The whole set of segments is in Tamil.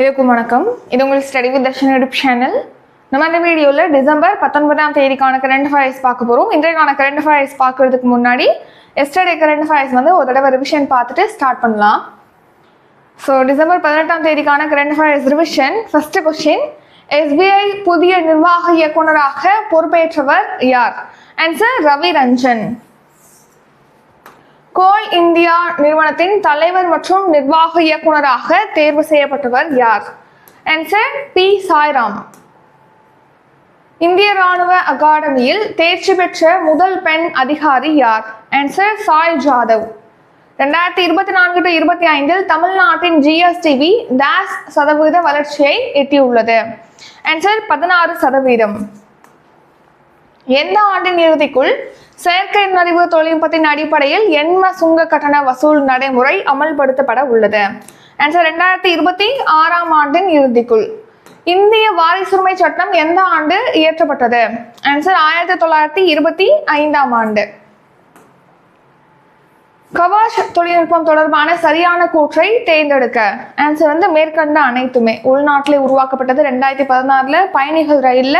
இதுக்கும் வணக்கம். இது உங்களுக்கு study with Darshan YouTube channel நம்ம இந்த வீடியோவில் டிசம்பர் பத்தொன்பதாம் தேதிக்கான கரண்ட் அஃபேர்ஸ் பார்க்க போகிறோம் இன்றைக்கான கரண்ட் அஃபேர்ஸ் பார்க்கறதுக்கு முன்னாடி எஸ்டர்டே கரண்ட் அஃபேர்ஸ் வந்து ஒரு தடவை ரிவிஷன் பார்த்துட்டு ஸ்டார்ட் பண்ணலாம். ஸோ டிசம்பர் பதினெட்டாம் தேதிக்கான current affairs revision first question SBI புதிய நிர்வாக இயக்குனராக பொறுப்பேற்றவர் யார்? Answer Ravi Ranjan Coal India நிறுவனத்தின் தலைவர் மற்றும் நிர்வாக இயக்குனராக தேர்வு செய்யப்பட்டவர் யார்? Answer P Sairam. இந்திய ராணுவ அகாடமியில் தேர்ச்சி பெற்ற முதல் பெண் அதிகாரி யார்? ஆன்சர் சாய் ஜாதவ். ரெண்டாயிரத்தி இருபத்தி நான்கு டு இருபத்தி ஐந்தில் தமிழ்நாட்டின் ஜிஎஸ்டிவி டேஸ் சதவீத வளர்ச்சியை எட்டியுள்ளது. ஆன்சர் பதினாறு சதவீதம். எந்த ஆண்டின் இறுதிக்குள் செயற்கை நுண்ணறிவு தொழில்நுட்பத்தின் அடிப்படையில் எண்ம சுங்க கட்டண வசூல் நடைமுறை அமல்படுத்தப்பட உள்ளது. ஆன்சர் ரெண்டாயிரத்தி இருபத்தி ஆறாம் ஆண்டின் இறுதிக்குள் இந்திய வாரிசுரிமை சட்டம் எந்த ஆண்டு இயற்றப்பட்டது? ஆன்சர் ஆயிரத்தி தொள்ளாயிரத்தி இருபத்தி ஐந்தாம் ஆண்டு. கவாஷ் தொழில்நுட்பம் தொடர்பான சரியான கூற்றை தேர்ந்தெடுக்க. ஆன்சர் வந்து மேற்கண்ட அனைத்துமே உள்நாட்டிலே உருவாக்கப்பட்டது ரெண்டாயிரத்தி பதினாறுல பயணிகள் ரயில்ல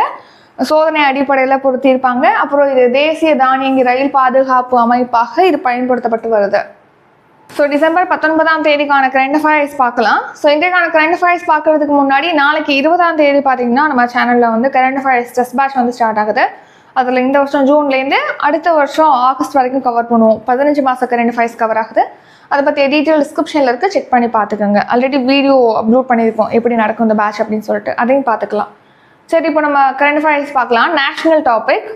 சோதனை அடிப்படையில் பொருத்தியிருப்பாங்க. அப்புறம் இது தேசிய தானியங்கி ரயில் பாதுகாப்பு அமைப்பாக இது பயன்படுத்தப்பட்டு வருது. ஸோ டிசம்பர் பத்தொன்பதாம் தேதிக்கான கரண்ட் அஃபேர்ஸ் பார்க்கலாம். ஸோ இன்றைக்கான கரண்ட் அஃபேர்ஸ் பார்க்கறதுக்கு முன்னாடி நாளைக்கு இருபதாம் தேதி பார்த்தீங்கன்னா நம்ம சேனலில் வந்து கரண்ட் அஃபேர்ஸ் டெஸ்ட் பேட்ச் வந்து ஸ்டார்ட் ஆகுது. அதில் இந்த வருஷம் ஜூன்லேருந்து அடுத்த வருஷம் ஆகஸ்ட் வரைக்கும் கவர் பண்ணுவோம். பதினஞ்சு மாதம் கரண்ட் அஃபேர்ஸ் கவர் ஆகுது. அதை பற்றிய டீட்டெயில் டிஸ்கிரிப்ஷனில் இருக்க. செக் பண்ணி பார்த்துக்கோங்க. ஆல்ரெடி வீடியோ அப்லோட் பண்ணியிருக்கோம். எப்படி நடக்கும் இந்த பேட்ச் அப்படின்னு சொல்லிட்டு. அதையும் பார்த்துக்கலாம். சரி இப்போ நம்ம கரண்ட் அஃபேர்ஸ் பார்க்கலாம். நேஷனல் டாபிக்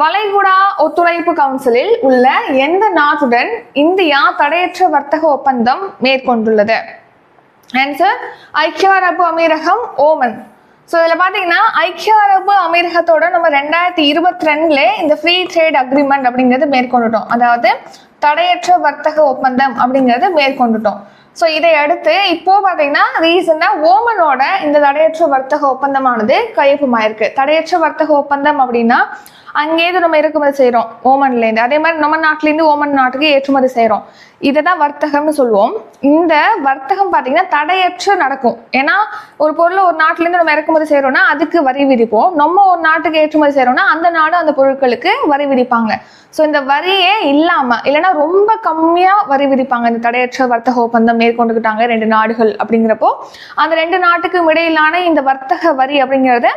வளைகுடா ஒத்துழைப்பு கவுன்சிலில் உள்ள எந்த நாட்டுடன் இந்தியா தடையற்ற வர்த்தக ஒப்பந்தம் மேற்கொண்டுள்ளது? ஆன்சர் ஐக்கிய அரபு அமீரகம் ஓமன். ஸோ இதில் பார்த்தீங்கன்னா ஐக்கிய அரபு அமீரகத்தோட நம்ம ரெண்டாயிரத்தி இருபத்தி ரெண்டுல இந்த ஃப்ரீ ட்ரேட் அக்ரிமெண்ட் அப்படிங்கிறது மேற்கொண்டுட்டோம். அதாவது தடையற்ற வர்த்தக ஒப்பந்தம் அப்படிங்கிறது மேற்கொண்டுட்டோம். ஸோ இதை அடுத்து இப்போ பார்த்தீங்கன்னா ரீசெண்டாக ஓமனோட இந்த தடையற்ற வர்த்தக ஒப்பந்தமானது கையொப்பமாயிருக்கு. தடையற்ற வர்த்தக ஒப்பந்தம் அப்படின்னா அங்கேருந்து நம்ம இறக்குமதி செய்கிறோம் ஓமன்லேருந்து அதே மாதிரி நம்ம நாட்டிலேருந்து ஓமன் நாட்டுக்கு ஏற்றுமதி செய்கிறோம் இதை தான் வர்த்தகம்னு சொல்லுவோம் இந்த வர்த்தகம் பார்த்தீங்கன்னா தடையற்று நடக்கும். ஏன்னா ஒரு பொருளை ஒரு நாட்டிலேருந்து நம்ம இறக்குமதி செய்கிறோம்னா அதுக்கு வரி விதிப்போம். நம்ம ஒரு நாட்டுக்கு ஏற்றுமதி செய்கிறோம்னா அந்த நாடு அந்த பொருட்களுக்கு வரி விதிப்பாங்க. ஸோ இந்த வரியே இல்லாமல் இல்லைன்னா ரொம்ப கம்மியாக வரி விதிப்பாங்க. இந்த தடையற்ற வர்த்தக ஒப்பந்தம் மேற்கொண்டுக்கிட்டாங்க ரெண்டு நாடுகள் அப்படிங்கிறப்போ அந்த ரெண்டு நாட்டுக்கும் இடையிலான இந்த வர்த்தக வரி அப்படிங்கிறது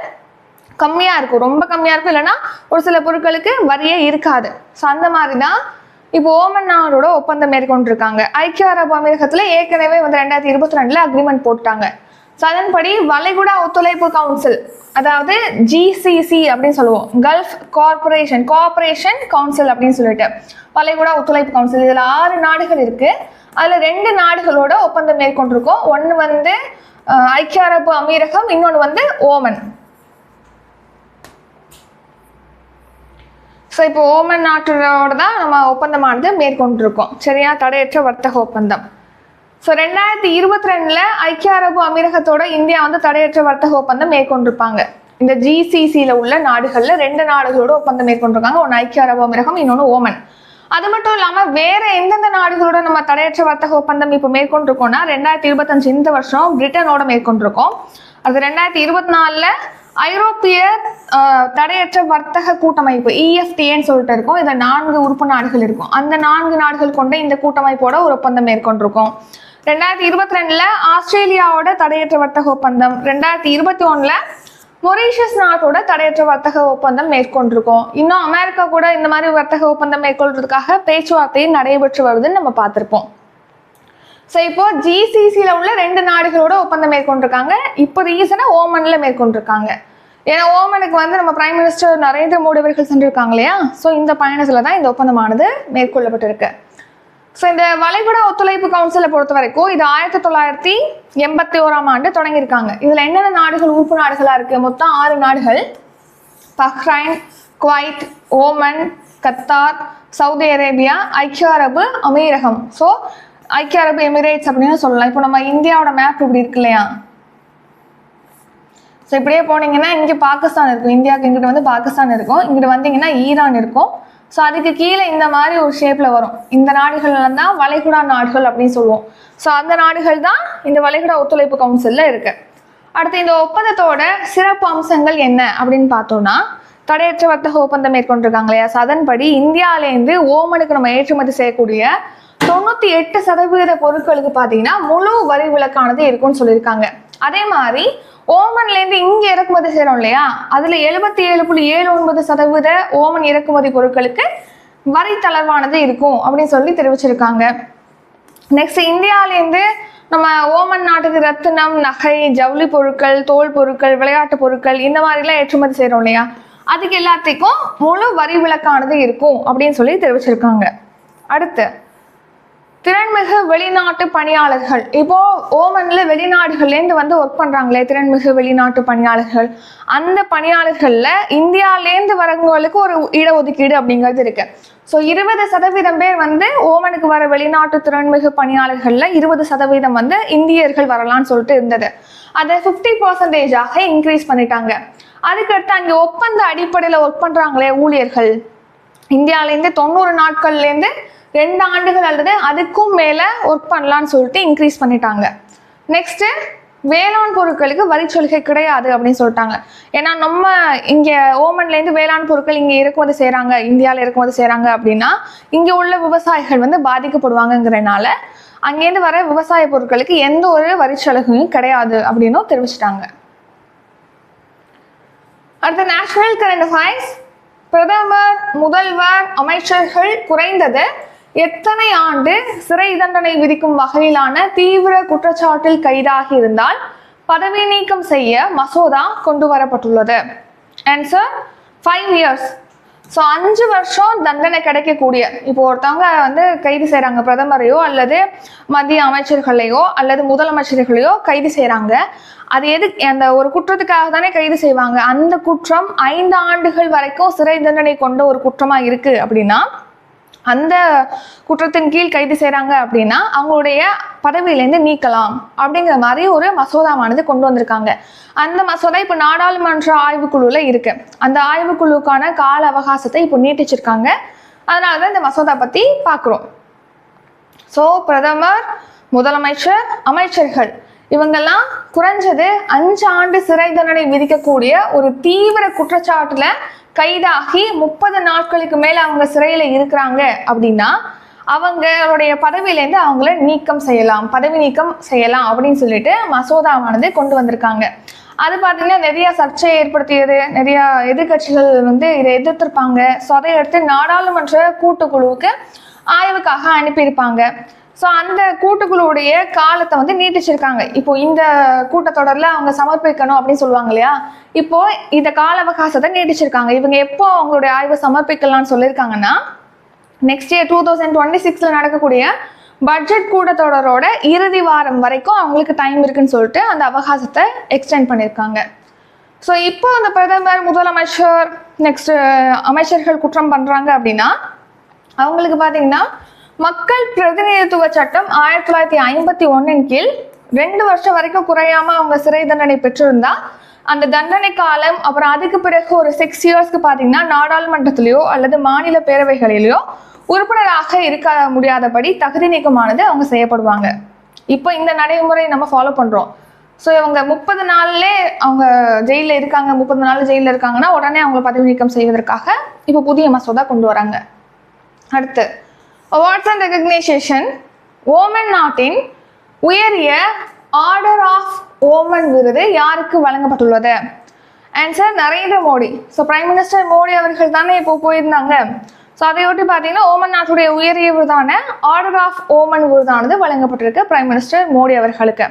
கம்மியாக இருக்கும். ரொம்ப கம்மியாக இருக்கும். இல்லைன்னா ஒரு சில பொருட்களுக்கு வரியே இருக்காது. ஸோ அந்த மாதிரி தான் இப்போ ஓமன் நாடோட ஒப்பந்தம் மேற்கொண்டிருக்காங்க. ஐக்கிய அரபு அமீரகத்தில் ஏற்கனவே வந்து ரெண்டாயிரத்தி இருபத்தி ரெண்டில் அக்ரிமெண்ட் போட்டாங்க. ஸோ அதன்படி வளைகுடா ஒத்துழைப்பு கவுன்சில் அதாவது ஜிசிசி அப்படின்னு சொல்லுவோம். கல்ஃப் கார்பரேஷன் கார்பரேஷன் கவுன்சில் அப்படின்னு சொல்லிட்டு வளைகுடா ஒத்துழைப்பு கவுன்சில் இதில் ஆறு நாடுகள் இருக்கு. அதில் ரெண்டு நாடுகளோட ஒப்பந்தம் மேற்கொண்டிருக்கோம். ஒன்று வந்து ஐக்கிய அரபு அமீரகம் இன்னொன்று வந்து ஓமன். ஸோ இப்போ ஓமன் நாட்டோட தான் நம்ம ஒப்பந்தமானது மேற்கொண்டிருக்கோம். சரியா? தடையற்ற வர்த்தக ஒப்பந்தம். ஸோ ரெண்டாயிரத்தி இருபத்தி ரெண்டில் ஐக்கிய அரபு அமீரகத்தோட இந்தியா வந்து தடையற்ற வர்த்தக ஒப்பந்தம் மேற்கொண்டிருப்பாங்க. இந்த ஜிசிசியில் உள்ள நாடுகளில் ரெண்டு நாடுகளோட ஒப்பந்தம் மேற்கொண்டிருக்காங்க. ஒன்று ஐக்கிய அரபு அமீரகம் இன்னொன்று ஓமன். அது மட்டும் இல்லாமல் வேற எந்தெந்த நாடுகளோட நம்ம தடையற்ற வர்த்தக ஒப்பந்தம் இப்போ மேற்கொண்டிருக்கோம்னா ரெண்டாயிரத்தி இருபத்தஞ்சு இந்த வருஷம் பிரிட்டனோட மேற்கொண்டிருக்கோம். அது ரெண்டாயிரத்தி இருபத்தி நாலில் ஐரோப்பிய தடையற்ற வர்த்தக கூட்டமைப்பு இஎஃப்டிஏன்னு சொல்லிட்டு இருக்கும். இதில் நான்கு உறுப்பு நாடுகள் இருக்கும். அந்த நான்கு நாடுகள் கொண்ட இந்த கூட்டமைப்போட ஒரு ஒப்பந்தம் மேற்கொண்டிருக்கும். ரெண்டாயிரத்தி இருபத்தி ரெண்டுல ஆஸ்திரேலியாவோட தடையற்ற வர்த்தக ஒப்பந்தம். ரெண்டாயிரத்தி இருபத்தி ஒண்ணுல மொரீஷியஸ் நாட்டோட தடையற்ற வர்த்தக ஒப்பந்தம் மேற்கொண்டிருக்கோம். இன்னும் அமெரிக்கா கூட இந்த மாதிரி வர்த்தக ஒப்பந்தம் மேற்கொள்றதுக்காக பேச்சுவார்த்தை நடைபெற்று வருதுன்னு நம்ம பார்த்துருப்போம். ஸோ இப்போ ஜிசிசியில் உள்ள ரெண்டு நாடுகளோட ஒப்பந்தம் மேற்கொண்டிருக்காங்க. இப்போ ரீசனாக ஓமனில் மேற்கொண்டிருக்காங்க. ஏன்னா ஓமனுக்கு வந்து நம்ம பிரைம் மினிஸ்டர் நரேந்திர மோடி அவர்கள் சென்றிருக்காங்க இல்லையா? ஸோ இந்த பயணத்தில் தான் இந்த ஒப்பந்தமானது மேற்கொள்ளப்பட்டிருக்கு. ஸோ இந்த வளைகுடா ஒத்துழைப்பு கவுன்சிலை பொறுத்த வரைக்கும் இது ஆயிரத்தி தொள்ளாயிரத்தி எண்பத்தி ஓராம் ஆண்டு தொடங்கியிருக்காங்க. இதில் என்னென்ன நாடுகள் உறுப்பு நாடுகளாக இருக்குது மொத்தம் ஆறு நாடுகள். Bahrain Kuwait Oman Qatar Saudi Arabia ஐக்கிய அரபு அமீரகம். ஸோ ஐக்கிய அரபு எமிரேட்ஸ் அப்படின்னு சொல்லலாம். இப்போ நம்ம இந்தியாவோட மேப் இப்படி இருக்கு இல்லையா? ஸோ இப்படியே போனீங்கன்னா இங்கே பாகிஸ்தான் இருக்கும். இந்தியாவுக்கு இங்கிட்டு வந்து பாகிஸ்தான் இருக்கும். இங்கிட்ட வந்தீங்கன்னா ஈரான் இருக்கும். ஸோ அதுக்கு கீழே இந்த மாதிரி ஒரு ஷேப்பில் வரும். இந்த நாடுகள்லாம் தான் வளைகுடா நாடுகள் அப்படின்னு சொல்லுவோம். ஸோ அந்த நாடுகள் தான் இந்த வளைகுடா ஒத்துழைப்பு கவுன்சிலில் இருக்கு. அடுத்து இந்த ஒப்பந்தத்தோட சிறப்பு அம்சங்கள் என்ன அப்படின்னு பார்த்தோம்னா தடையற்ற வர்த்தக ஒப்பந்தம் மேற்கொண்டிருக்காங்க இல்லையா? ஸோ அதன்படி இந்தியாவிலேருந்து ஓமனுக்கு நம்ம ஏற்றுமதி செய்யக்கூடிய தொண்ணூற்றி எட்டு சதவீத பொருட்களுக்கு பார்த்தீங்கன்னா முழு வரி விலக்கானது இருக்கும்னு சொல்லியிருக்காங்க. அதே மாதிரி ஓமன்லேருந்து இங்கே இறக்குமதி செய்கிறோம் இல்லையா? அதில் எழுபத்தி ஏழு புள்ளி ஏழு ஒன்பது சதவீத ஓமன் இறக்குமதி பொருட்களுக்கு வரி தளர்வானது இருக்கும் அப்படின்னு சொல்லி தெரிவிச்சிருக்காங்க. நெக்ஸ்ட் இந்தியாவிலேருந்து நம்ம ஓமன் நாட்டுக்கு ரத்தினம் நகை ஜவுளி பொருட்கள் தோல் பொருட்கள் விளையாட்டு பொருட்கள் இந்த மாதிரிலாம் ஏற்றுமதி செய்கிறோம் இல்லையா? அதுக்கு எல்லாத்துக்கும் முழு வரி விலக்கானது இருக்கும் அப்படின்னு சொல்லி தெரிவிச்சிருக்காங்க. அடுத்து திறன்மிகு வெளிநாட்டு பணியாளர்கள். இப்போ ஓமன்ல வெளிநாடுகள்லேருந்து வந்து ஒர்க் பண்றாங்களே திறன்மிகு வெளிநாட்டு பணியாளர்கள். அந்த பணியாளர்கள்ல இந்தியாலேருந்து வரவங்களுக்கு ஒரு இடஒதுக்கீடு அப்படிங்கிறது இருக்கு. ஸோ இருபது சதவீதம் பேர் வந்து ஓமனுக்கு வர வெளிநாட்டு திறன்மிகு பணியாளர்கள்ல இருபது சதவீதம் வந்து இந்தியர்கள் வரலாம்னு சொல்லிட்டு இருந்தது. அதை ஃபிஃப்டி பர்சன்டேஜாக இன்க்ரீஸ் பண்ணிட்டாங்க. அதுக்கடுத்து அங்கே ஒப்பந்த அடிப்படையில் ஒர்க் பண்றாங்களே ஊழியர்கள். இந்தியாவிலேருந்து தொண்ணூறு நாட்கள்லேருந்து ரெண்டு ஆண்டுகள் அல்லது அதுக்கும் மேலே ஒர்க் பண்ணலான்னு சொல்லிட்டு இன்க்ரீஸ் பண்ணிட்டாங்க. நெக்ஸ்ட்டு வேளாண் பொருட்களுக்கு வரிச்சலுகை கிடையாது அப்படின்னு சொல்லிட்டாங்க. ஏன்னா நம்ம இங்கே ஓமன்லேருந்து வேளாண் பொருட்கள் இங்கே இறக்குமதி செய்கிறாங்க இந்தியாவில் இறக்குமதி செய்கிறாங்க அப்படின்னா இங்கே உள்ள விவசாயிகள் வந்து பாதிக்கப்படுவாங்கங்கிறனால அங்கேருந்து வர விவசாய பொருட்களுக்கு எந்த ஒரு வரிச்சலுகையும் கிடையாது அப்படின்னும் தெரிவிச்சிட்டாங்க. அடுத்த நேஷனல் கரண்ட் அஃபேர்ஸ் பிரதமர் முதல்வர் அமைச்சர்கள் குறைந்தது எத்தனை ஆண்டு சிறை தண்டனை விதிக்கும் வகையிலான தீவிர குற்றச்சாட்டில் கைதாகி இருந்தால் பதவி நீக்கம் செய்ய மசோதா கொண்டு வரப்பட்டுள்ளது. ஆன்சர் ஃபைவ் இயர்ஸ் ஸோ அஞ்சு வருஷம் தண்டனை கிடைக்கக்கூடிய இப்போ ஒருத்தவங்க வந்து கைது செய்கிறாங்க பிரதமரையோ அல்லது மத்திய அமைச்சர்களையோ அல்லது முதலமைச்சர்களையோ கைது செய்கிறாங்க அது எது அந்த ஒரு குற்றத்துக்காக தானே கைது செய்வாங்க. அந்த குற்றம் ஐந்து ஆண்டுகள் வரைக்கும் சிறை தண்டனை கொண்ட ஒரு குற்றமாக இருக்குது அப்படின்னா அந்த குற்றத்தின் கீழ் கைது செய்கிறாங்க அப்படின்னா அவங்களுடைய பதவியிலேருந்து நீக்கலாம் அப்படிங்கிற மாதிரி ஒரு மசோதாவானது கொண்டு வந்திருக்காங்க. அந்த மசோதா இப்போ நாடாளுமன்ற ஆய்வுக்குழுவில் இருக்கு. அந்த ஆய்வுக்குழுக்கான கால அவகாசத்தை இப்போ நீட்டிச்சிருக்காங்க. அதனால தான் இந்த மசோதா பற்றி பார்க்குறோம் ஸோ பிரதமர் முதலமைச்சர் அமைச்சர்கள் இவங்கெல்லாம் குறைஞ்சது அஞ்சு ஆண்டு சிறை தண்டனை விதிக்கக்கூடிய ஒரு தீவிர குற்றச்சாட்டுல கைதாகி முப்பது நாட்களுக்கு மேல அவங்க சிறையில இருக்கிறாங்க அப்படின்னா அவங்களுடைய பதவியிலேருந்து அவங்கள நீக்கம் செய்யலாம் பதவி நீக்கம் செய்யலாம் அப்படின்னு சொல்லிட்டு மசோதாவானது கொண்டு வந்திருக்காங்க. அது பார்த்தீங்கன்னா நிறைய சர்ச்சையை ஏற்படுத்தியது நிறையா எதிர்க்கட்சிகள் வந்து இதை எதிர்த்திருப்பாங்க. ஸோ அதை எடுத்து நாடாளுமன்ற கூட்டுக்குழுவுக்கு ஆய்வுக்காக அனுப்பியிருப்பாங்க. ஸோ அந்த கூட்டுக்குழுவுடைய காலத்தை வந்து நீட்டிச்சிருக்காங்க. இப்போ இந்த கூட்டத்தொடரில் அவங்க சமர்ப்பிக்கணும் அப்படின்னு சொல்லுவாங்க இல்லையா? இப்போ இந்த கால அவகாசத்தை நீட்டிச்சிருக்காங்க. இவங்க எப்போ அவங்களுடைய ஆய்வை சமர்ப்பிக்கலாம்னு சொல்லியிருக்காங்கன்னா next year two thousand twenty சிக்ஸில் நடக்கக்கூடிய பட்ஜெட் கூட்டத்தொடரோட இறுதி வாரம் வரைக்கும் அவங்களுக்கு டைம் இருக்குன்னு சொல்லிட்டு அந்த அவகாசத்தை எக்ஸ்டெண்ட் பண்ணியிருக்காங்க. ஸோ இப்போ அந்த பிரதமர் முதலமைச்சர் நெக்ஸ்ட் அமைச்சர்கள் குற்றம் பண்ணுறாங்க அப்படின்னா அவங்களுக்கு பார்த்தீங்கன்னா மக்கள் பிரதிநிதித்துவ சட்டம் ஆயிரத்தி தொள்ளாயிரத்தி ஐம்பத்தி ஒன்றின் கீழ் ரெண்டு வருஷம் வரைக்கும் குறையாம அவங்க சிறை தண்டனை பெற்றிருந்தா அந்த தண்டனை காலம் அப்புறம் அதுக்கு பிறகு ஒரு சிக்ஸ் இயர்ஸ்க்கு பார்த்தீங்கன்னா நாடாளுமன்றத்திலேயோ அல்லது மாநில பேரவைகளிலேயோ உறுப்பினராக இருக்க முடியாதபடி தகுதி நீக்கமானது அவங்க செய்யப்படுவாங்க. இப்போ இந்த நடைமுறை நம்ம ஃபாலோ பண்றோம். ஸோ இவங்க முப்பது நாள்லே அவங்க ஜெயிலில் இருக்காங்க முப்பது நாள் ஜெயிலில் இருக்காங்கன்னா உடனே அவங்களை பதவி நீக்கம் செய்வதற்காக இப்போ புதிய மசோதா கொண்டு வராங்க. அடுத்து அவார்ட்ஸ் அண்ட் ரெகக்னைசேஷன் ஓமன் நாட்டின் உயரிய ஆர்டர் ஆஃப் ஓமன் விருது யாருக்கு வழங்கப்பட்டுள்ளது? Answer Narendra Modi. So prime minister Modi அவர்கள் தானே இப்போ போயிருந்தாங்க. ஸோ அதையொட்டி பார்த்தீங்கன்னா ஓமன் நாட்டுடைய உயரிய விருதான ஆர்டர் ஆஃப் ஓமன் விருதானது வழங்கப்பட்டிருக்கு பிரைம் மினிஸ்டர் மோடி அவர்களுக்கு.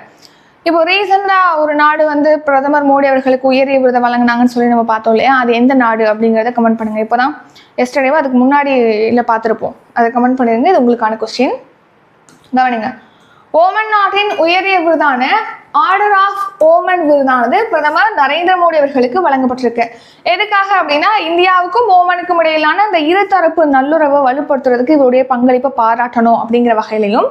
இப்போ ரீசெண்டாக ஒரு நாடு வந்து பிரதமர் மோடி அவர்களுக்கு உயரிய விருதை வழங்கினாங்கன்னு சொல்லி நம்ம பார்த்தோம் இல்லையா? அது எந்த நாடு அப்படிங்கிறத கமெண்ட் பண்ணுங்கள் இப்போ தான் எஸ்டர்டேவோ அதுக்கு முன்னாடி இல்லை பார்த்துருப்போம். அதை கமெண்ட் பண்ணிருங்க. இது உங்களுக்கான கொஸ்டின் கவனிங்க. ஓமன் நாட்டின் உயரிய விருதான ஆர்டர் ஆஃப் ஓமன் விருதானது பிரதமர் நரேந்திர மோடி அவர்களுக்கு வழங்கப்பட்டிருக்கு. எதுக்காக அப்படின்னா இந்தியாவுக்கும் ஓமனுக்கும் இடையிலான அந்த இருதரப்பு நல்லுறவை வலுப்படுத்துறதுக்கு இவருடைய பங்களிப்பை பாராட்டணும் அப்படிங்கிற வகையிலையும்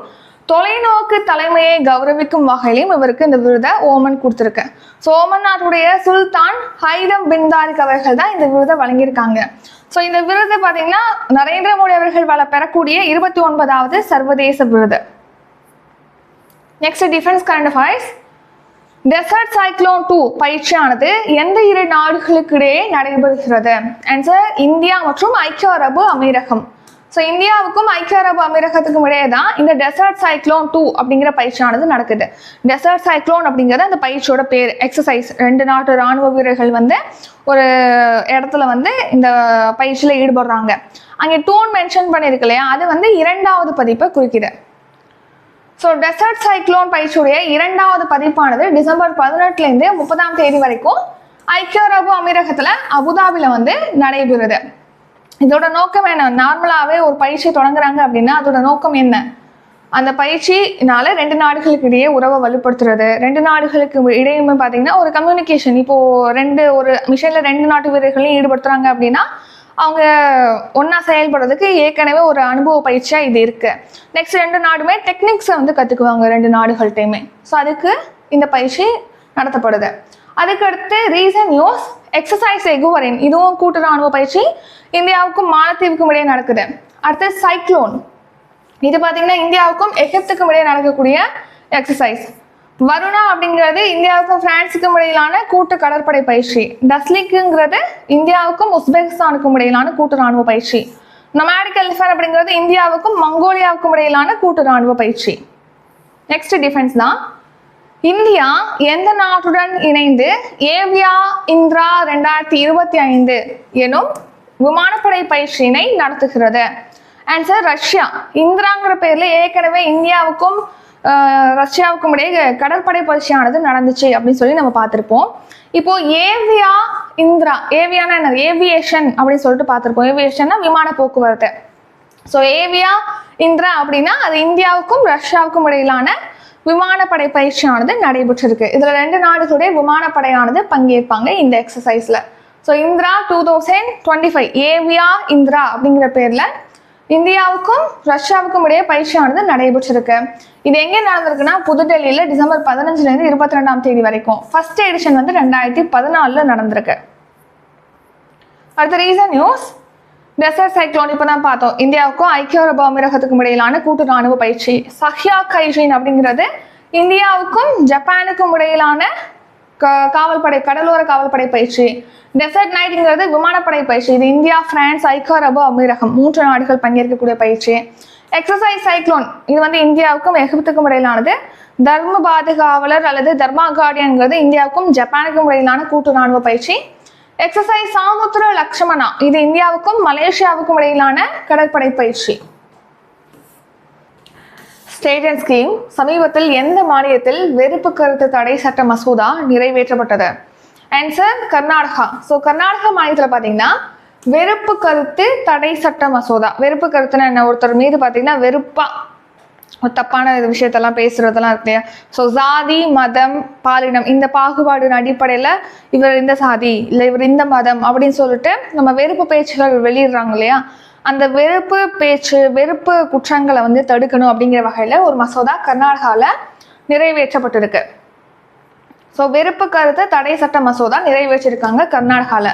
தொலைநோக்கு தலைமையை கௌரவிக்கும் வகையிலும் இவருக்கு இந்த விருதை ஓமன் கொடுத்துருக்கு. ஸோ ஓமன் நாட்டுடைய சுல்தான் ஹைதம் பின்தாரிக் அவர்கள் தான் இந்த விருதை வழங்கியிருக்காங்க. ஸோ இந்த விருது பார்த்தீங்கன்னா நரேந்திர மோடி அவர்கள் வள பெறக்கூடிய இருபத்தி ஒன்பதாவது சர்வதேச விருது. Next defence current affairs desert cyclone two பயிற்சியானது எந்த இரு நாடுகளுக்கு இடையே நடைபெறுகிறது? ஆன்சர் இந்தியா மற்றும் ஐக்கிய அரபு அமீரகம். ஸோ இந்தியாவுக்கும் ஐக்கிய அரபு அமீரகத்துக்கும் இடையே தான் இந்த டெசர்ட் சைக்ளோன் டூ அப்படிங்கிற பயிற்சியானது நடக்குது. டெசர்ட் சைக்ளோன் அப்படிங்கிறது அந்த பயிற்சியோட பேர். எக்ஸசைஸ் ரெண்டு நாட்டு ராணுவ வீரர்கள் வந்து ஒரு இடத்துல வந்து இந்த பயிற்சியில் ஈடுபடுறாங்க. அங்கே டூன் மென்ஷன் பண்ணியிருக்கு இல்லையா? அது வந்து இரண்டாவது பதிப்பை குறிக்குது. ஸோ டெசர்ட் சைக்ளோன் பயிற்சியுடைய இரண்டாவது பதிப்பானது டிசம்பர் பதினெட்டுலேருந்து முப்பதாம் தேதி வரைக்கும் ஐக்கிய அரபு அமீரகத்தில் அபுதாபியில் வந்து நடைபெறுது. இதோட நோக்கம் என்ன? நார்மலாகவே ஒரு பயிற்சி தொடங்குறாங்க அப்படின்னா அதோட நோக்கம் என்ன? அந்த பயிற்சினால ரெண்டு நாடுகளுக்கு இடையே உறவை வலுப்படுத்துறது ரெண்டு நாடுகளுக்கு இடையுமே பார்த்தீங்கன்னா ஒரு கம்யூனிகேஷன் இப்போ ரெண்டு ஒரு மிஷனில் ரெண்டு நாட்டு வீரர்களையும் ஈடுபடுத்துறாங்க அப்படின்னா அவங்க ஒன்றா செயல்படுறதுக்கு ஏற்கனவே ஒரு அனுபவ பயிற்சியாக இது இருக்கு. நெக்ஸ்ட் ரெண்டு நாடுமே டெக்னிக்ஸை வந்து கற்றுக்குவாங்க ரெண்டு நாடுகள்கிட்டையுமே ஸோ அதுக்கு இந்த பயிற்சி நடத்தப்படுது. அதுக்கடுத்து ரீசன் நியூஸ் எக்ஸசைஸ் எகுவரின். இதுவும் கூட்டு ராணுவ பயிற்சி. இந்தியாவுக்கும் மாலத்தீவுக்கும் இடையே நடக்குது. அடுத்து சைக்ளோன் இது பார்த்தீங்கன்னா இந்தியாவுக்கும் எகிப்துக்கும் இடையே நடக்கக்கூடிய எக்ஸசைஸ் வருணா அப்படிங்கிறது இந்தியாவுக்கும் பிரான்ஸுக்கும் இடையிலான கூட்டு கடற்படை பயிற்சி. டஸ்லிக்குங்கிறது இந்தியாவுக்கும் உஸ்பெகிஸ்தானுக்கும் இடையிலான கூட்டு ராணுவ பயிற்சி. நொமாடிக் எலிஃபன் அப்படிங்கிறது இந்தியாவுக்கும் மங்கோலியாவுக்கும் இடையிலான கூட்டு ராணுவ பயிற்சி. நெக்ஸ்ட் டிஃபென்ஸ் தான். இந்தியா எந்த நாட்டுடன் இணைந்து ஏவியா இந்திரா ரெண்டாயிரத்தி இருபத்தி ஐந்து எனும் விமானப்படை பயிற்சியினை நடத்துகிறது. ஆன்சர் ரஷ்யா இந்திராங்கிற பேர்ல ஏற்கனவே இந்தியாவுக்கும் ரஷ்யாவுக்கும் இடையே கடற்படை பயிற்சியானது நடந்துச்சு அப்படின்னு சொல்லி நம்ம பார்த்துருப்போம். இப்போ ஏவியா இந்திரா ஏவியான என்ன? ஏவியேஷன் அப்படின்னு சொல்லிட்டு பார்த்துருப்போம். ஏவியேஷன்னா விமான போக்குவரத்து. ஸோ ஏவியா இந்திரா அப்படின்னா அது இந்தியாவுக்கும் ரஷ்யாவுக்கும் இடையிலான விமானப்படை பயிற்சியானது நடைபெற்றிருக்கு. இதில் ரெண்டு நாடுகளுடைய விமானப்படையானது பங்கேற்பாங்க இந்த எக்ஸசைஸில் so Indra two thousand twenty five Avia Indra அப்படிங்கிற பேரில் இந்தியாவுக்கும் ரஷ்யாவுக்கும் இடையே பயிற்சியானது நடைபெற்றிருக்கு. இது எங்கே நடந்திருக்குன்னா புதுடெல்லியில் டிசம்பர் பதினஞ்சுலேருந்து இருபத்தி ரெண்டாம் தேதி வரைக்கும். ஃபர்ஸ்ட் எடிஷன் வந்து ரெண்டாயிரத்தி பதினாலில் நடந்திருக்கு. அடுத்த ரீசன் நியூஸ் டெசர்ட் சைக்ளோன் இப்போ தான் பார்த்தோம். இந்தியாவுக்கும் ஐக்கிய அரபு அமீரகத்துக்கும் இடையிலான கூட்டு ராணுவ பயிற்சி. சஹ்யா கைஜின் அப்படிங்கிறது இந்தியாவுக்கும் ஜப்பானுக்கும் இடையிலான க- காவல்படை கடலோர காவல்படை பயிற்சி. டெசர்ட் நைட்ங்கிறது விமானப்படை பயிற்சி. இது இந்தியா பிரான்ஸ் ஐக்கிய அரபு அமீரகம். மூன்று நாடுகள் பங்கேற்கக்கூடிய பயிற்சி. எக்ஸசைஸ் சைக்ளோன் இது வந்து இந்தியாவுக்கும் எகிப்துக்கும் இடையிலானது. தர்ம பாதுகாவலர் அல்லது தர்மா கார்டியன்கிறது இந்தியாவுக்கும் ஜப்பானுக்கும் இடையிலான கூட்டு ராணுவ பயிற்சி. எக்ஸசைஸ் சாமுத்திர லக்ஷ்மணா. இது இந்தியாவுக்கும் மலேசியாவுக்கும் இடையிலான கடற்படை பயிற்சி. ஸ்டேட் அண்ட் ஸ்கீம் சமீபத்தில் எந்த மாநிலத்தில் வெறுப்பு கருத்து தடை சட்ட மசோதா நிறைவேற்றப்பட்டது? ஆன்சர் கர்நாடகா. ஸோ கர்நாடகா மாநிலத்தில் பார்த்தீங்கன்னா வெறுப்பு கருத்து தடை சட்ட மசோதா. வெறுப்பு கருத்துன்னு என்ன? ஒருத்தர் மீது பார்த்தீங்கன்னா வெறுப்பா தப்பான விஷயத்தெல்லாம் பேசுறதெல்லாம் இருக்கு இல்லையா? ஸோ ஜாதி மதம் பாலினம் இந்த பாகுபாடின் அடிப்படையில் இவர் இந்த சாதி இல்லை இவர் இந்த மதம் அப்படின்னு சொல்லிட்டு நம்ம வெறுப்பு பேச்சுகள் வெளியிடுறாங்க இல்லையா? அந்த வெறுப்பு பேச்சு வெறுப்பு குற்றங்களை வந்து தடுக்கணும் அப்படிங்கிற வகையில் ஒரு மசோதா கர்நாடகாவில் நிறைவேற்றப்பட்டிருக்கு. ஸோ வெறுப்பு கருத்து தடை சட்ட மசோதா நிறைவேற்றிருக்காங்க கர்நாடகாவில்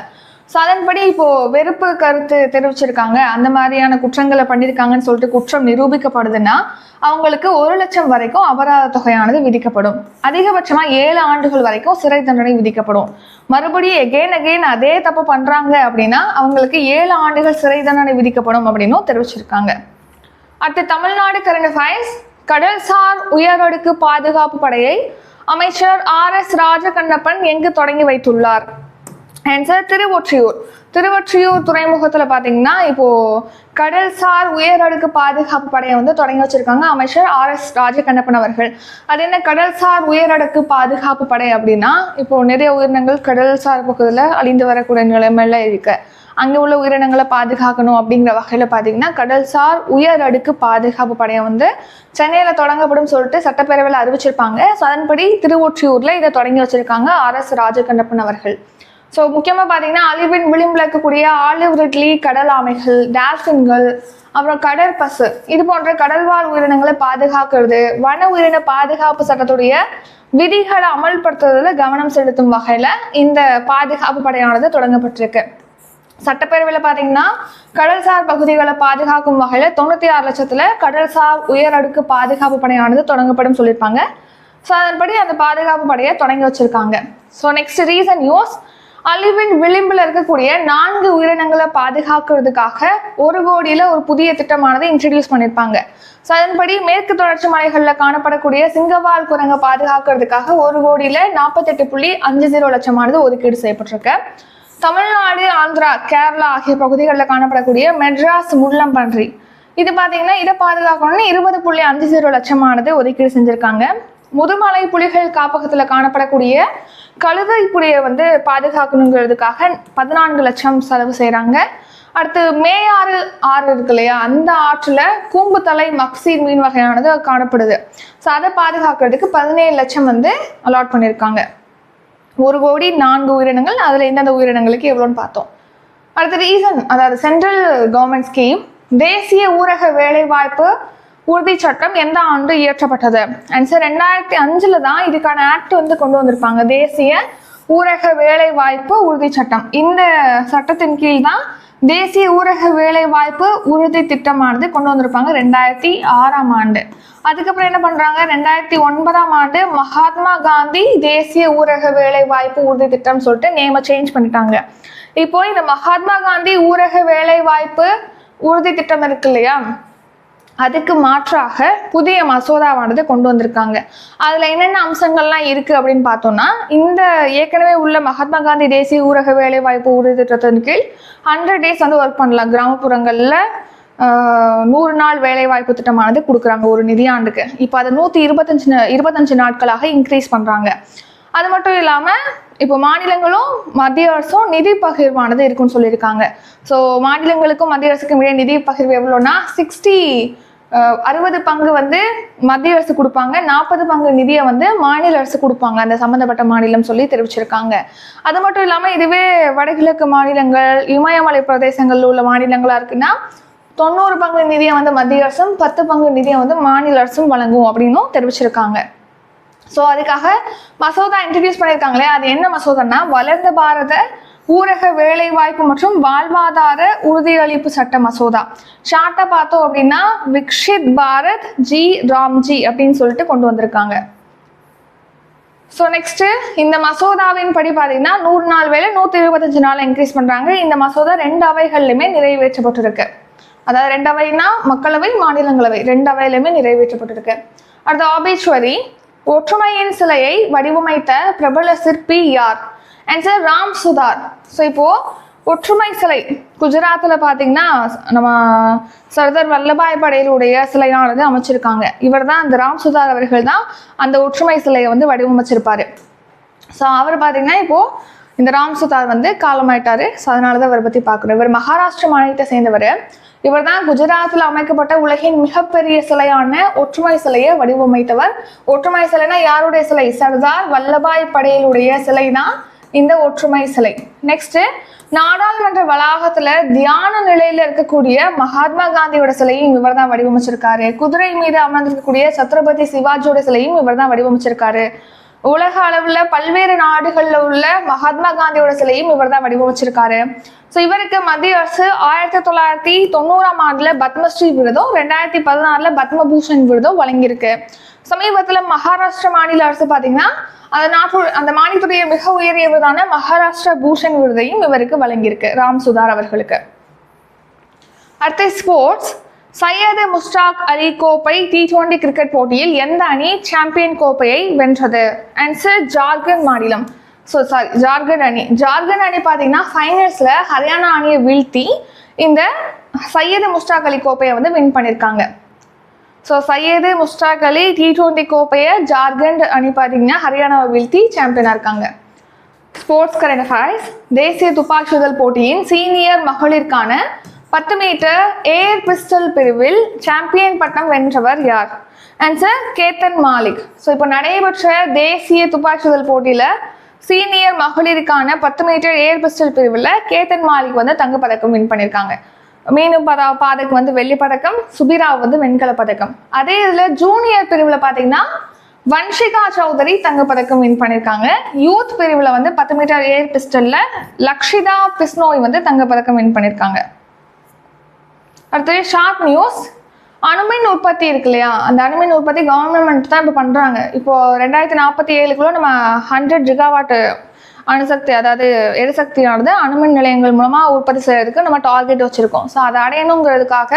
ஸோ அதன்படி இப்போ வெறுப்பு கருத்து தெரிவிச்சிருக்காங்க. அந்த மாதிரியான குற்றங்களை பண்ணியிருக்காங்கன்னு சொல்லிட்டு குற்றம் நிரூபிக்கப்படுதுன்னா அவங்களுக்கு ஒரு லட்சம் வரைக்கும் அபராத தொகையானது விதிக்கப்படும். அதிகபட்சமாக ஏழு ஆண்டுகள் வரைக்கும் சிறை தண்டனை விதிக்கப்படும். மறுபடியும் எகெயின் அகெயின் அதே தப்பு பண்ணுறாங்க அப்படின்னா அவங்களுக்கு ஏழு ஆண்டுகள் சிறை தண்டனை விதிக்கப்படும் அப்படின்னும் தெரிவிச்சிருக்காங்க. அடுத்து தமிழ்நாடு கரண்ட் அஃபேர்ஸ் கடல்சார் உயரடுக்கு பாதுகாப்பு படையை அமைச்சர் ஆர் எஸ் ராஜகண்ணப்பன் எங்கு தொடங்கி வைத்துள்ளார்? ஆன்சர் திருவொற்றியூர் திருவொற்றியூர் துறைமுகத்தில் பார்த்தீங்கன்னா இப்போது கடல்சார் உயரடுக்கு பாதுகாப்பு படையை வந்து தொடங்கி வச்சிருக்காங்க அமைச்சர் ஆர் எஸ் ராஜகண்ணப்பன் அவர்கள். அது என்ன கடல்சார் உயரடுக்கு பாதுகாப்பு படை அப்படின்னா இப்போது நிறைய உயிரினங்கள் கடல்சார் பகுதியில் அழிந்து வரக்கூடிய நிலைமையில இருக்கு. அங்கே உள்ள உயிரினங்களை பாதுகாக்கணும் அப்படிங்கிற வகையில் பார்த்தீங்கன்னா கடல்சார் உயர் அடுக்கு பாதுகாப்பு படையை வந்து சென்னையில் தொடங்கப்படும் சொல்லிட்டு சட்டப்பேரவையில் அறிவிச்சிருப்பாங்க. ஸோ அதன்படி திருவொற்றியூரில் இதை தொடங்கி வச்சிருக்காங்க ஆர் எஸ் ராஜகண்ணப்பன் அவர்கள். ஸோ முக்கியமாக பார்த்தீங்கன்னா அழிவின் விளிம்பில் இருக்கக்கூடிய ஆலிவ் ரிட்லி கடல் ஆமைகள் டால்ஃபின்கள் அப்புறம் கடற்பசு இது போன்ற கடல்வாழ் உயிரினங்களை பாதுகாக்கிறது. வன உயிரின பாதுகாப்பு சட்டத்துடைய விதிகளை அமல்படுத்துறதுல கவனம் செலுத்தும் வகையில் இந்த பாதுகாப்பு படையானது தொடங்கப்பட்டிருக்கு. சட்டப்பேரவையில் பார்த்தீங்கன்னா கடல்சார் பகுதிகளை பாதுகாக்கும் வகையில் தொண்ணூற்றி ஆறு லட்சத்தில் கடல்சார் உயர் அடுக்கு பாதுகாப்பு படையானது தொடங்கப்படும் சொல்லியிருப்பாங்க. ஸோ அதன்படி அந்த பாதுகாப்பு படையை தொடங்கி வச்சுருக்காங்க. ஸோ நெக்ஸ்ட் ரீசன் நியூஸ் அழிவின் விளிம்பில் இருக்கக்கூடிய நான்கு உயிரினங்களை பாதுகாக்கிறதுக்காக ஒரு கோடியில் ஒரு புதிய திட்டமானது இன்ட்ரடியூஸ் பண்ணியிருப்பாங்க ஸோ அதன்படி மேற்கு தொடர்ச்சி மலைகளில் காணப்படக்கூடிய சிங்கவால் குரங்கை பாதுகாக்கிறதுக்காக ஒரு கோடியில் நாற்பத்தெட்டு புள்ளி அஞ்சு ஜீரோ லட்சமானது ஒதுக்கீடு செய்யப்பட்டிருக்கு. தமிழ்நாடு ஆந்திரா கேரளா ஆகிய பகுதிகளில் காணப்படக்கூடிய மெட்ராஸ் முள்ளம்பன்றி. இது பார்த்தீங்கன்னா இதை பாதுகாக்கணும்னு இருபது புள்ளி அஞ்சு ஜீரோ லட்சமானது ஒதுக்கீடு செஞ்சுருக்காங்க. முதுமலை புலிகள் காப்பகத்தில் காணப்படக்கூடிய கழுதை புலியை வந்து பாதுகாக்கணுங்கிறதுக்காக பதினான்கு லட்சம் செலவு செய்கிறாங்க அடுத்து மேயாறு ஆறு இருக்கு இல்லையா? அந்த ஆற்றில் கூம்புத்தலை மக்சீர் மீன் வகையானது காணப்படுது. ஸோ அதை பாதுகாக்கிறதுக்கு பதினேழு லட்சம் வந்து அலாட் பண்ணியிருக்காங்க ஒரு கோடி நான்கு உயிரினங்கள் அதில் எந்தெந்த உயிரினங்களுக்கு எவ்வளோன்னு பார்த்தோம். அடுத்த ரீசன் அதாவது சென்ட்ரல் கவர்மெண்ட் ஸ்கீம் தேசிய ஊரக வேலைவாய்ப்பு உறுதி சட்டம் எந்த ஆண்டு இயற்றப்பட்டது? ஆன்சர் ரெண்டாயிரத்தி அஞ்சில் தான் இதுக்கான ஆக்ட் வந்து கொண்டு வந்திருப்பாங்க. தேசிய ஊரக வேலைவாய்ப்பு உறுதி சட்டம். இந்த சட்டத்தின் கீழ் தான் தேசிய ஊரக வேலைவாய்ப்பு உறுதி திட்டமானது கொண்டு வந்திருப்பாங்க ரெண்டாயிரத்தி ஆறாம் ஆண்டு. அதுக்கப்புறம் என்ன பண்றாங்க? ரெண்டாயிரத்தி ஒன்பதாம் ஆண்டு மகாத்மா காந்தி தேசிய ஊரக வேலைவாய்ப்பு உறுதி திட்டம் சொல்லிட்டு நேம சேஞ்ச் பண்ணிட்டாங்க. இப்போ இந்த மகாத்மா காந்தி ஊரக வேலைவாய்ப்பு உறுதி திட்டம் இருக்கு இல்லையா? அதுக்கு மாற்றாக புதிய மசோதாவானது கொண்டு வந்திருக்காங்க. அதில் என்னென்ன அம்சங்கள்லாம் இருக்குது அப்படின்னு பார்த்தோம்னா இந்த ஏற்கனவே உள்ள மகாத்மா காந்தி தேசிய ஊரக வேலைவாய்ப்பு உறுதி திட்டத்தின் கீழ் ஹண்ட்ரட் டேஸ் வந்து ஒர்க் பண்ணலாம். கிராமப்புறங்களில் நூறு நாள் வேலைவாய்ப்பு திட்டமானது கொடுக்குறாங்க ஒரு நிதியாண்டுக்கு. இப்போ அதை நூற்றி இருபத்தஞ்சு இருபத்தஞ்சு நாட்களாக இன்க்ரீஸ் பண்ணுறாங்க அது மட்டும் இல்லாமல் இப்போ மாநிலங்களும் மத்திய அரசும் நிதி பகிர்வானது இருக்குன்னு சொல்லியிருக்காங்க. ஸோ மாநிலங்களுக்கும் மத்திய அரசுக்கும் இடையே நிதி பகிர்வு எவ்வளோன்னா சிக்ஸ்டி அறுபது பங்கு வந்து மத்திய அரசு கொடுப்பாங்க நாற்பது பங்கு நிதியை வந்து மாநில அரசு கொடுப்பாங்க. அந்த சம்மந்தப்பட்ட மாநிலம் சொல்லி தெரிவிச்சிருக்காங்க. அது மட்டும் இல்லாமல் இதுவே வடகிழக்கு மாநிலங்கள் இமயமலை பிரதேசங்களில் உள்ள மாநிலங்களாக இருக்குன்னா தொண்ணூறு பங்கு நிதியை வந்து மத்திய அரசும் பத்து பங்கு நிதியை வந்து மாநில அரசும் வழங்கும் அப்படின்னும் தெரிவிச்சிருக்காங்க. ஸோ அதுக்காக மசோதா இன்ட்ரடியூஸ் பண்ணியிருக்காங்களே அது என்ன மசோதான்னா வளர்ந்த பாரத ஊரக வேலைவாய்ப்பு மற்றும் வாழ்வாதார உறுதியளிப்பு சட்ட மசோதா. ஷார்ட்டா பார்த்தோம் அப்படின்னா விக்ஷித் பாரத் ஜி ராம்ஜி அப்படின்னு சொல்லிட்டு கொண்டு வந்திருக்காங்க. ஸோ நெக்ஸ்ட்டு இந்த மசோதாவின் படி பார்த்தீங்கன்னா நூறு நாள் வேலை நூற்றி இருபத்தஞ்சு நாள் இன்க்ரீஸ் பண்ணுறாங்க இந்த மசோதா ரெண்டு அவைகள்லையுமே நிறைவேற்றப்பட்டிருக்கு. அதாவது ரெண்டு அவைனா மக்களவை மாநிலங்களவை. ரெண்டு அவையிலுமே நிறைவேற்றப்பட்டிருக்கு. அடுத்த ஆபீஸ்வரி ஒற்றுமையின் சிலையை வடிவமைத்த பிரபல சிற்பி யார்? ஆன்சர் ராம் சுதார் ஸோ இப்போது ஒற்றுமை சிலை குஜராத்தில் பார்த்தீங்கன்னா நம்ம சர்தார் வல்லபாய் படையிலுடைய சிலையானது அமைச்சிருக்காங்க. இவர் தான் அந்த ராம் சுதார் அவர்கள் தான் அந்த ஒற்றுமை சிலையை வந்து வடிவமைச்சிருப்பார். ஸோ அவர் பார்த்தீங்கன்னா இப்போது இந்த ராம் சுதார் வந்து காலமாயிட்டாரு. ஸோ அதனால தான் இவரை பற்றி பார்க்குறோம் இவர் மகாராஷ்டிர மாநிலத்தை சேர்ந்தவர். இவர் தான் குஜராத்தில் அமைக்கப்பட்ட உலகின் மிகப்பெரிய சிலையான ஒற்றுமை சிலையை வடிவமைத்தவர். ஒற்றுமை சிலைனா யாருடைய சிலை? சர்தார் வல்லபாய் படையிலுடைய சிலை தான் இந்த ஒற்றுமை சிலை. நெக்ஸ்ட் நாடாளுமன்ற வளாகத்துல தியான நிலையில இருக்கக்கூடிய மகாத்மா காந்தியோட சிலையும் இவர் தான் வடிவமைச்சிருக்காரு. குதிரை மீது அமர்ந்திருக்கக்கூடிய சத்ரபதி சிவாஜியோட சிலையும் இவர் தான் வடிவமைச்சிருக்காரு. உலக அளவுல பல்வேறு நாடுகள்ல உள்ள மகாத்மா காந்தியோட சிலையும் இவர் தான் வடிவமைச்சிருக்காரு. ஸோ இவருக்கு மத்திய அரசு ஆயிரத்தி தொள்ளாயிரத்தி தொண்ணூறாம் ஆண்டுல பத்மஸ்ரீ விருதும் ரெண்டாயிரத்தி பதினாறுல பத்மபூஷன் விருதும் வழங்கியிருக்கு. சமீபத்துல மகாராஷ்டிர மாநில அரசு பாத்தீங்கன்னா அந்த நாட்டு அந்த மாநிலத்துடைய மிக உயரிய விருதான மகாராஷ்டிரா பூஷன் விருதையும் இவருக்கு வழங்கியிருக்கு ராம் சுதார் அவர்களுக்கு. அடுத்த ஸ்போர்ட்ஸ் சையது முஸ்டாக் அலி கோப்பை டி டுவெண்டி கிரிக்கெட் போட்டியில் எந்த அணி சாம்பியன் கோப்பையை வென்றது? ஆன்சர் ஜார்க்கண்ட் மாநிலம். ஸோ சாரி ஜார்க்கண்ட் அணி. ஜார்க்கண்ட் அணி பார்த்தீங்கன்னா ஃபைனல்ஸில் ஹரியானா அணியை வீழ்த்தி இந்த சையது முஸ்டாக் அலி கோப்பையை வந்து வின் பண்ணியிருக்காங்க. So Syed Mushtaq Ali T twenty கோப்பையை ஜார்க்கண்ட் அணி பார்த்தீங்கன்னா ஹரியானாவை வீழ்த்தி சாம்பியனாக இருக்காங்க. ஸ்போர்ட்ஸ் கரண்ட் அஃபேர்ஸ் தேசிய துப்பாக்கி போட்டியின் சீனியர் மகளிருக்கான பத்து மீட்டர் ஏர் பிஸ்டல் பிரிவில் சாம்பியன் பட்டம் வென்றவர் யார்? ஆன்சர் கேத்தன் மாலிக். ஸோ இப்போ நடைபெற்ற தேசிய துப்பாக்கி போட்டியில் சீனியர் மகளிருக்கான பத்து மீட்டர் ஏர் பிஸ்டல் பிரிவில் கேத்தன் மாலிக் வந்து தங்கப்பதக்கம் வின் பண்ணியிருக்காங்க மீனு பதா பாதக் வந்து வெள்ளி பதக்கம் சுபிராவ் வந்து வெண்கல பதக்கம். அதே இதில் ஜூனியர் பிரிவில் பார்த்தீங்கன்னா வன்ஷிகா சௌதரி தங்கப்பதக்கம் வின் பண்ணியிருக்காங்க யூத் பிரிவில் வந்து பத்து மீட்டர் ஏர் பிஸ்டலில் லக்ஷிதா பிஸ்னோய் வந்து தங்கப்பதக்கம் வின் பண்ணியிருக்காங்க அடுத்தது ஷார்ட் நியூஸ் அணுமின் உற்பத்தி இருக்கு இல்லையா? அந்த அணுமின் உற்பத்தி கவர்மெண்ட் தான் இப்போ பண்ணுறாங்க இப்போ ரெண்டாயிரத்தி நாற்பத்தி ஏழுக்குள்ள நம்ம ஹண்ட்ரட் ஜிகாவாட்டு அணுசக்தி அதாவது எரிசக்தியானது அணுமின் நிலையங்கள் மூலமாக உற்பத்தி செய்யறதுக்கு நம்ம டார்கெட் வச்சுருக்கோம். ஸோ அதை அடையணுங்கிறதுக்காக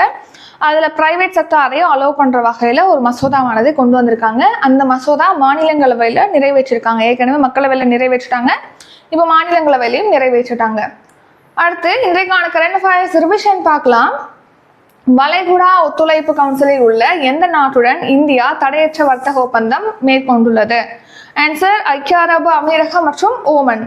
அதில் ப்ரைவேட் செக்டாரையும் அலோவ் பண்ணுற வகையில் ஒரு மசோதாவானது கொண்டு வந்திருக்காங்க. அந்த மசோதா மாநிலங்களவையில் நிறைவேற்றிருக்காங்க. ஏற்கனவே மக்களவையில் நிறைவேற்றிட்டாங்க. இப்போ மாநிலங்களவையிலையும் நிறைவேற்றிட்டாங்க. அடுத்து இன்றைக்கான கரண்ட் அஃபேர்ஸ் ரிவிஷன் பார்க்கலாம். வளைகுடா ஒத்துழைப்பு கவுன்சிலில் உள்ள எந்த நாட்டுடன் இந்தியா தடையற்ற வர்த்தக ஒப்பந்தம் மேற்கொண்டுள்ளது? ஆன்சர் ஐக்கிய அரபு அமீரகம் மற்றும் ஓமன்.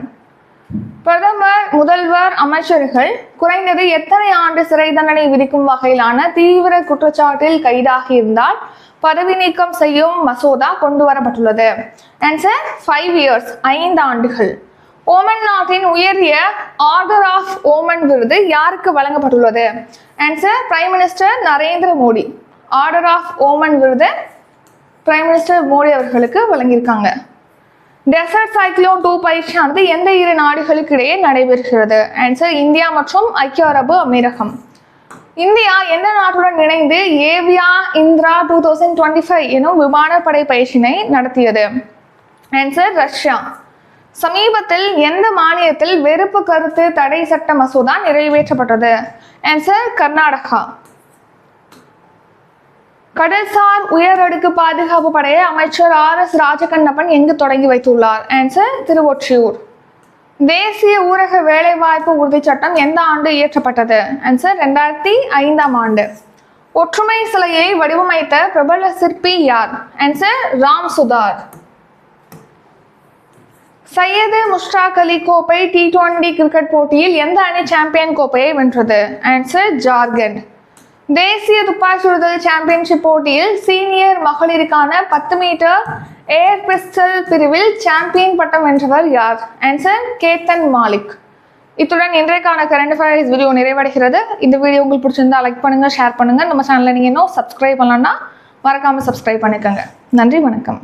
பிரதமர் முதல்வர் அமைச்சர்கள் குறைந்தது எத்தனை ஆண்டு சிறை தண்டனை விதிக்கும் வகையிலான தீவிர குற்றச்சாட்டில் கைதாகி இருந்தால் பதவி நீக்கம் செய்யும் மசோதா கொண்டு வரப்பட்டுள்ளது ஆன்சர் ஃபைவ் இயர்ஸ் ஐந்து ஆண்டுகள். ஓமன் நாட்டின் உயரிய ஆர்டர் ஆஃப் ஓமன் விருது யாருக்கு வழங்கப்பட்டுள்ளது? Answer prime minister Narendra Modi. Order of Oman விருது பிரைம் மினிஸ்டர் மோடி அவர்களுக்கு வழங்கியிருக்காங்க. டெசர்ட் சைக்ளோன் டூ பயிற்சியானது எந்த இரு நாடுகளுக்கு இடையே நடைபெறுகிறது? ஆன்சர் இந்தியா மற்றும் ஐக்கிய அரபு அமீரகம். இந்தியா எந்த நாட்டுடன் இணைந்து Avia Indra two thousand twenty five எனும் விமானப்படை பயிற்சியினை நடத்தியது? Answer Russia. சமீபத்தில் எந்த மாநிலத்தில் வெறுப்பு கருத்து தடை சட்ட மசோதா நிறைவேற்றப்பட்டது? ஆன்சர் கர்நாடகா. கடல்சார் உயரடுக்கு பாதுகாப்பு படையை அமைச்சர் ஆர் எஸ் ராஜகண்ணப்பன் எங்கு தொடங்கி வைத்துள்ளார்? ஆன்சர் திருவொற்றியூர். தேசிய ஊரக வேலைவாய்ப்பு உறுதிச் சட்டம் எந்த ஆண்டு இயற்றப்பட்டது? ஆன்சர் ரெண்டாயிரத்தி ஐந்தாம் ஆண்டு. ஒற்றுமை சிலையை வடிவமைத்த பிரபல சிற்பி யார்? ஆன்சர் ராம் சுதார். சையது முஷ்டாக் அலி கோப்பை டி டுவெண்டி கிரிக்கெட் போட்டியில் எந்த அணி சாம்பியன் கோப்பையை வென்றது? ஆன்சர் ஜார்க்கண்ட். தேசிய துப்பாக்கி சுடுதல் சாம்பியன்ஷிப் போட்டியில் சீனியர் மகளிருக்கான பத்து மீட்டர் ஏர் பிஸ்டல் பிரிவில் சாம்பியன் பட்டம் வென்றவர் யார்? ஆன்சர் கேத்தன் மாலிக். இத்துடன் இன்றைக்கான கரண்ட் அஃபேர்ஸ் வீடியோ நிறைவடைகிறது. இந்த வீடியோ உங்களுக்கு பிடிச்சிருந்தா லைக் பண்ணுங்க ஷேர் பண்ணுங்க. நம்ம சேனலில் நீங்கள் இன்னும் சப்ஸ்கிரைப் பண்ணலாம்னா மறக்காம சப்ஸ்கிரைப் பண்ணிக்கோங்க. நன்றி வணக்கம்.